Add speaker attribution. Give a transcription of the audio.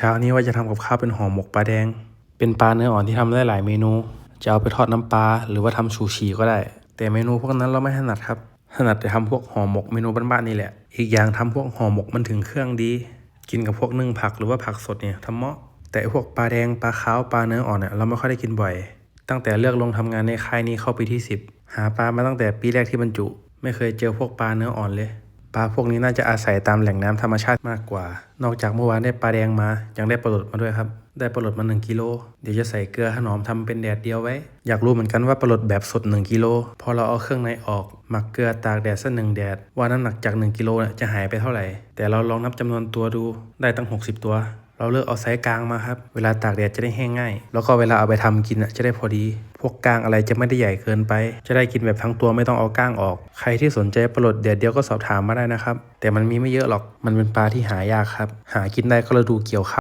Speaker 1: ช้านี้ว่าจะทำกับข้าวเป็นห่อหมกปลาแดง เป็นปลาเนื้ออ่อนที่ทำได้หลายเมนู จะเอาไปทอดน้ำปลาหรือว่าทำชูชีก็ได้ แต่เมนูพวกนั้นเราไม่ถนัดครับ ถนัดแต่ทำพวกห่อหมกเมนูบ้านๆนี่แหละ อีกอย่างทำพวกห่อหมกมันถึงเครื่องดี กินกับพวกนึ่งผักหรือว่าผักสดเนี่ยทำเหมาะ แต่พวกปลาแดงปลาขาวปลาเนื้ออ่อนเนี่ยเราไม่ค่อยได้กินบ่อย ตั้งแต่เลือกลงทำงานในค่ายนี้เข้าปีที่ 10 หาปลามาตั้งแต่ปีแรกที่บรรจุ ไม่เคยเจอพวกปลาเนื้ออ่อนเลย ปลาพวกนี้น่าจะอาศัยตามแหล่งน้ำธรรมชาติมากกว่า นอกจากเมื่อวานได้ปลาแดงมา ยังได้ปลาหลดมาด้วยครับ ได้ปลาหลดมา 1กิโล เดี๋ยวจะใส่เกลือขนอมทำเป็นแดดเดียวไว้ อยากรู้เหมือนกันว่าปลาหลดแบบสด 1กิโล พอเราเอาเครื่องในออก หมักเกลือตากแดดสักหนึ่งแดด ว่าน้ำหนักจาก 1กิโลจะหายไปเท่าไหร่ แต่เราลองนับจำนวนตัวดู ได้ตั้ง 60 ตัว เราเลือกเอาไซส์กลางมาครับ เวลาตากแดดจะได้แห้งง่าย แล้วก็เวลาเอาไปทำกินอะจะได้พอดี พวกกลางอะไรจะไม่ได้ใหญ่เกินไป จะได้กินแบบทั้งตัวไม่ต้องเอาก้างออก ใครที่สนใจปลาหลดดเดียวก็สอบถามมาได้นะครับ แต่มันมีไม่เยอะหรอก มันเป็นปลาที่หายากครับ หากินได้ก็ฤดูเกี่ยวข้าว